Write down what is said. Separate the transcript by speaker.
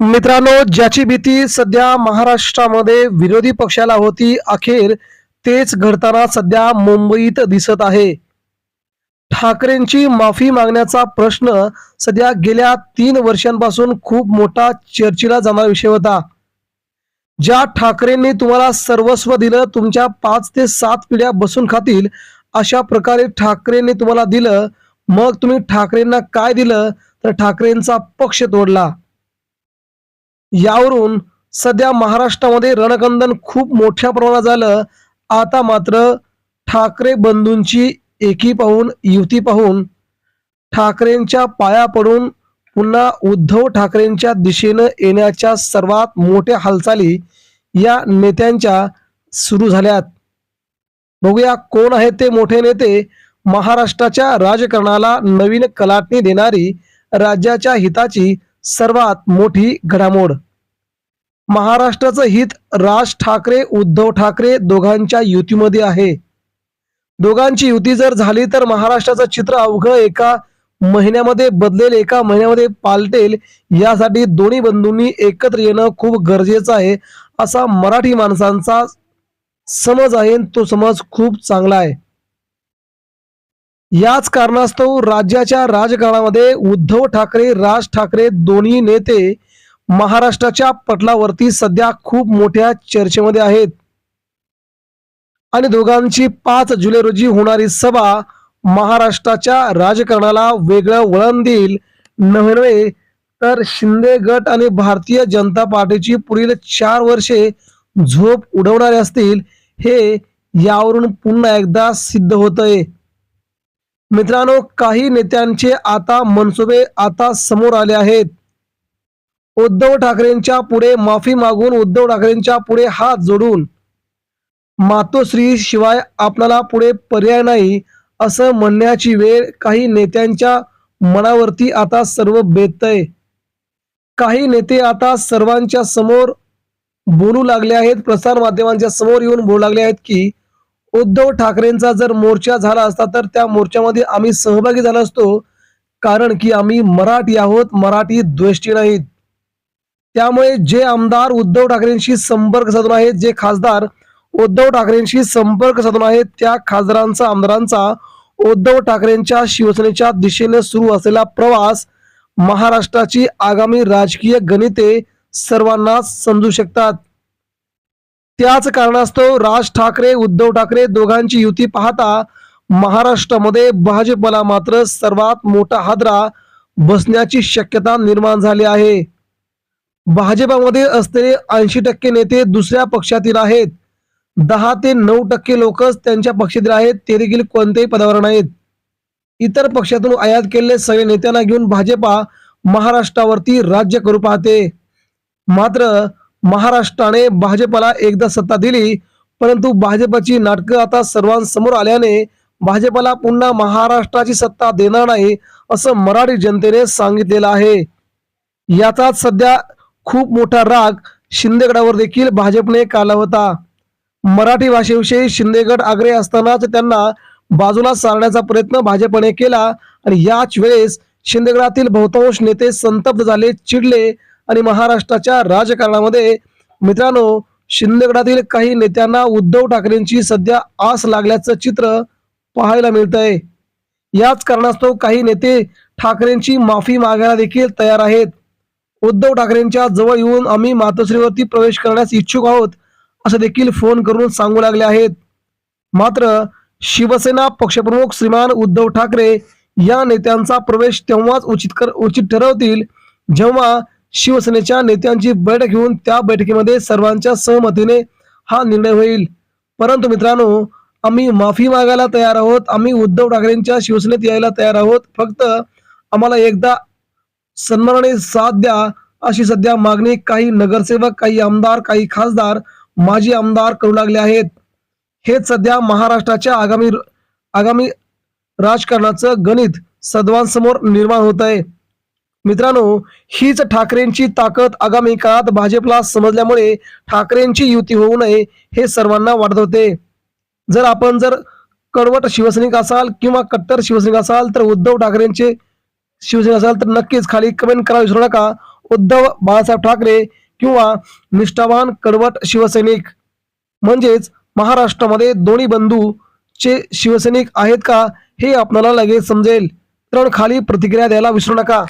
Speaker 1: मित्रांनो ज्याची भीती सध्या महाराष्ट्रामध्ये विरोधी पक्षाला होती अखेर तेच घडताना सध्या मुंबईत दिसत आहे. ठाकरेंची माफी मागण्याचा प्रश्न सध्या गेल्या तीन वर्षांपासून खूप मोठा चर्चेला जाणारा विषय होता. ज्या ठाकरेंनी तुम्हाला सर्वस्व दिलं तुमच्या पाच ते सात पिढ्या बसून खातील अशा प्रकारे ठाकरेंनी तुम्हाला दिलं. मग तुम्ही ठाकरेंना काय दिलं? तर ठाकरेंचा पक्ष तोडला. यावरून सध्या महाराष्ट्रामध्ये रणकंदन खूप मोठ्या प्रमाणात झालं. आता मात्र ठाकरे बंधूंची एकी पाहून युती पाहून ठाकरेंच्या पाया पडून पुन्हा उद्धव ठाकरेंच्या दिशेनं येण्याच्या सर्वात मोठ्या हालचाली या नेत्यांच्या सुरू झाल्यात. बघूया कोण आहेत ते मोठे नेते. महाराष्ट्राच्या राजकारणाला नवीन कलाटणी देणारी राज्याच्या हिताची सर्वात मोठी घडामोड. महाराष्ट्राचं हित राज ठाकरे उद्धव ठाकरे दोघांच्या युतीमध्ये आहे. दोघांची युती जर झाली तर महाराष्ट्राचं चित्र अवघं एका महिन्यामध्ये बदलेल एका महिन्यामध्ये पालटेल. यासाठी दोन्ही बंधूंनी एकत्र येणं खूप गरजेचं आहे असा मराठी माणसांचा समज आहे आणि तो समज खूप चांगला आहे. याच कारणास्तव राज्याच्या राजकारणामध्ये उद्धव ठाकरे राज ठाकरे दोन्ही नेते महाराष्ट्राच्या पटलावरती सध्या खूप मोठ्या चर्चेमध्ये आहेत. आणि दोघांची पाच जुलै रोजी होणारी सभा महाराष्ट्राच्या राजकारणाला वेगळं वळण देईल नव्हे तर शिंदे गट आणि भारतीय जनता पार्टीची पुढील चार वर्षे झोप उडवणारे असतील हे यावरून पुन्हा एकदा सिद्ध होतंय. मित्रांनो काही नेत्यांचे आता मनसुबे आता समोर आले आहेत. उद्धव ठाकरेंच्या पुढे माफी मागून उद्धव ठाकरेंच्या पुढे हात जोडून. मातोश्री शिवाय आपल्याला पुढे पर्याय नाही असं म्हणण्याची वेळ काही नेत्यांच्या मनावरती आता सर्व बेतय काही नेते आता सर्वांच्या समोर बोलू लागले आहेत प्रसार माध्यमांच्या समोर येऊन बोलू लागले आहेत की उद्धव ठाकरेंचा जर मोर्चा झाला असता तर त्या मोर्चामध्ये आम्ही सहभागी झालो असतो. कारण की आम्ही मराठी आहोत मराठी द्वेष्टी नाहीत. त्यामुळे जे आमदार उद्धव ठाकरेंशी संपर्क साधून आहेत जे खासदार उद्धव ठाकरेंशी संपर्क साधून आहेत त्या खासदारांचा आमदारांचा उद्धव ठाकरेंच्या शिवसेनेच्या दिशेने सुरू असलेला प्रवास महाराष्ट्राची आगामी राजकीय गणिते सर्वांना समजू शकतात. त्याच कारणास्तव राज ठाकरे उद्धव ठाकरे दोघांची युती पाहता महाराष्ट्रामध्ये भाजपला मात्र सर्वात मोठा हादरा बसण्याची शक्यता निर्माण झाली आहे. भाजपामध्ये असलेले ऐंशी टक्के नेते दुसऱ्या पक्षातील आहेत. दहा ते नऊ टक्के लोकच त्यांच्या पक्षातील आहेत ते देखील कोणत्याही पदावर नाहीत. इतर पक्षातून आयात केलेले सगळे नेत्यांना घेऊन भाजपा महाराष्ट्रावरती राज्य करू पाहते. मात्र महाराष्ट्राने भाजपला एकदा सत्ता दिली परंतु भाजपची नाटकं आता सर्वांसमोर आल्याने भाजपला पुन्हा महाराष्ट्राची सत्ता देणार नाही असं मराठी जनतेने सांगितलेलं आहे. याचाच सध्या खूप मोठा राग शिंदेगडावर देखील भाजपने काला होता. मराठी भाषेविषयी शिंदेगड आग्रे असतानाच त्यांना बाजूला सारण्याचा प्रयत्न भाजपने केला आणि याच वेळेस शिंदेगडातील बहुतांश नेते संतप्त झाले चिडले आणि महाराष्ट्राच्या राजकारणामध्ये मित्रांनो शिंदेगडातील काही नेत्यांना उद्धव ठाकरेंची सध्या आस लागल्याचं चित्र पाहायला मिळतंय. आहे याच कारणास्तव काही नेते ठाकरेंची माफी मागायला देखील तयार आहेत. उद्धव ठाकरेंच्या जवळ येऊन आम्ही मातोश्रीवरती प्रवेश करण्यास इच्छुक आहोत असं देखील फोन करून सांगू लागले आहेत. मात्र शिवसेना पक्षप्रमुख श्रीमान उद्धव ठाकरे या नेत्यांचा प्रवेश तेव्हाच उचित कर उचित ठरवतील जेव्हा शिवसेनेच्या नेत्यांची बैठक घेऊन त्या बैठकीमध्ये सर्वांच्या सहमतीने हा निर्णय होईल. परंतु मित्रांनो आम्ही माफी मागायला तयार आहोत आम्ही उद्धव ठाकरेंच्या शिवसेनेत यायला तयार आहोत फक्त आम्हाला एकदा सन्मानाने साथ द्या अशी सध्या मागणी काही नगरसेवक काही आमदार काही खासदार माजी आमदार करू लागले आहेत. हेच सध्या महाराष्ट्राच्या आगामी आगामी राजकारणाचं गणित सद्वांसमोर निर्माण होत आहे. मित्रांनो हीच ठाकरेंची ताकद आगामी काळात भाजपला समजल्यामुळे ठाकरेंची युती होऊ नये हे सर्वांना वाटत होते. जर आपण जर कडवट शिवसैनिक असाल किंवा कट्टर शिवसैनिक असाल तर उद्धव ठाकरेंचे शिवसेना असाल तर नक्कीच खाली कमेंट करा विसरू नका. उद्धव बाळासाहेब ठाकरे किंवा निष्ठावान कडवट शिवसैनिक. म्हणजेच महाराष्ट्रामध्ये दोन्ही बंधू चे शिवसैनिक आहेत का हे आपल्याला लगेच समजेल. तर खाली प्रतिक्रिया द्यायला विसरू नका.